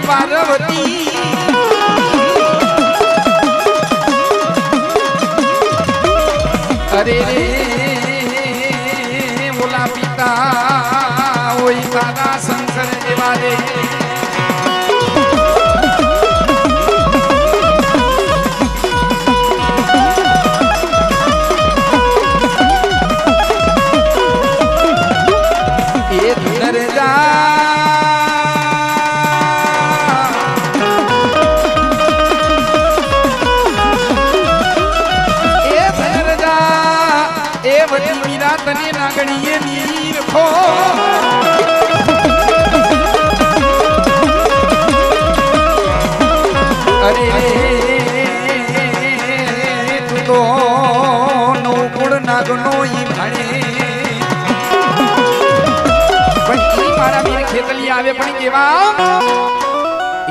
પાર્વતી અરે રે એ મીરા તને નાગણીએ નીર ખો. અરે, તું તો નવકુળ નાગનો ઈ ભણે. મારા વીર ખેતલી આવે પણ કેવા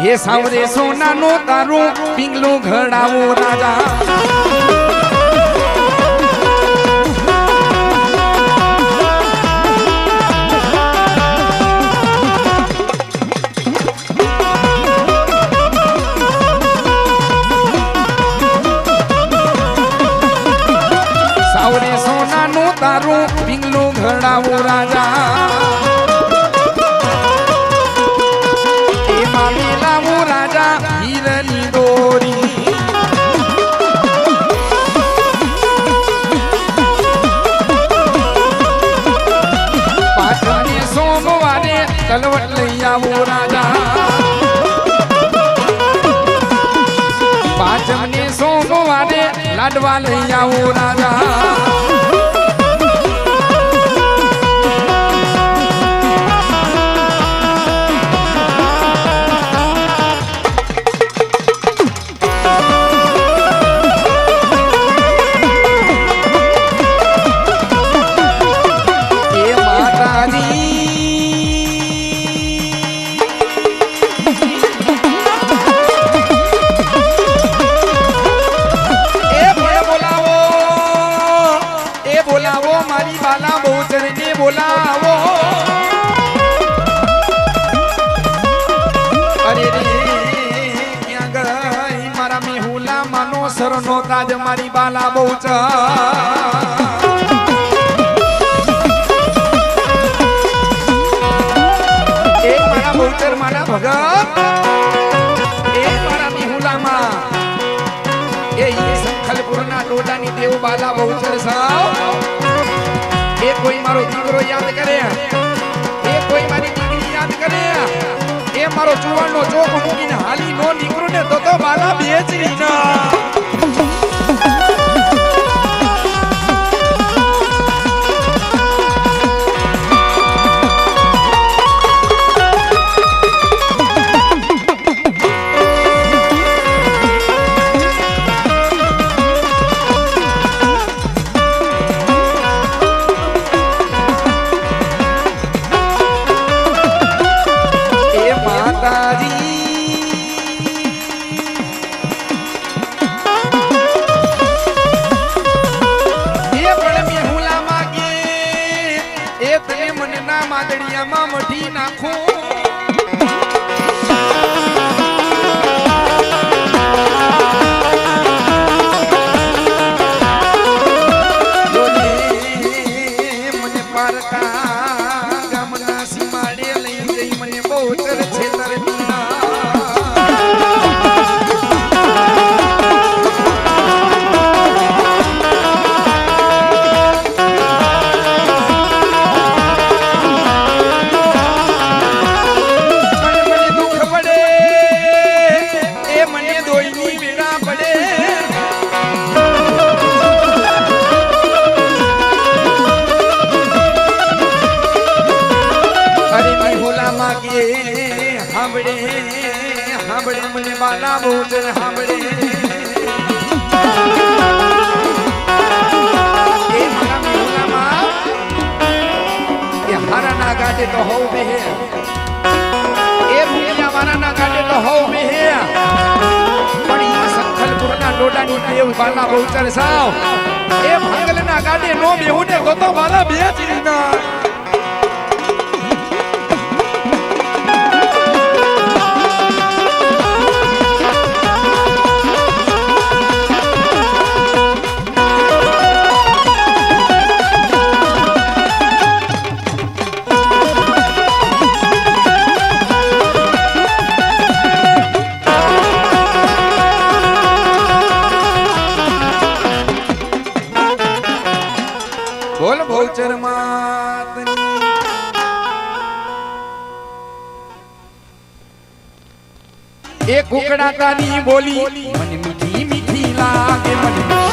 હે સાવરે સોનાનું તારું પિંગલું ઘડાવો રાજા. કલવટ લઈ આવો રાજા. પાંચમને સોમવારે લાડવા લઈ આવો રાજા. માનો સરનો તાજ મારી બાલા બહુ એ મારા બહુચર મારા ભગત એ મારા મેહુલામાં એ સંખલપુરના ટોટાની દેવ બાલા બહુચર સાવ. એ કોઈ મારો દીકરો યાદ કરે. એ કોઈ મારી દીકરી યાદ કરે. એ મારો ચુવાણનો ચોક મૂકીને હાલી નો નીકળું ને તો બાલા બેચરી ના. જઈ મને હાંભળે હાંભળે મને હાંભળે. એ મારા રૂપિયા મારાના ગાડે તો હોવ બેહે પણ ઈ સંખલપુરના ડોડાની દેવ બાલા સાવ એ ભાંગલના ગાડે નો બેહું ને ગોતો મારા બે ચીરના. એ કુકડા તારી બોલી. મને મીઠી મીઠી લાગે મને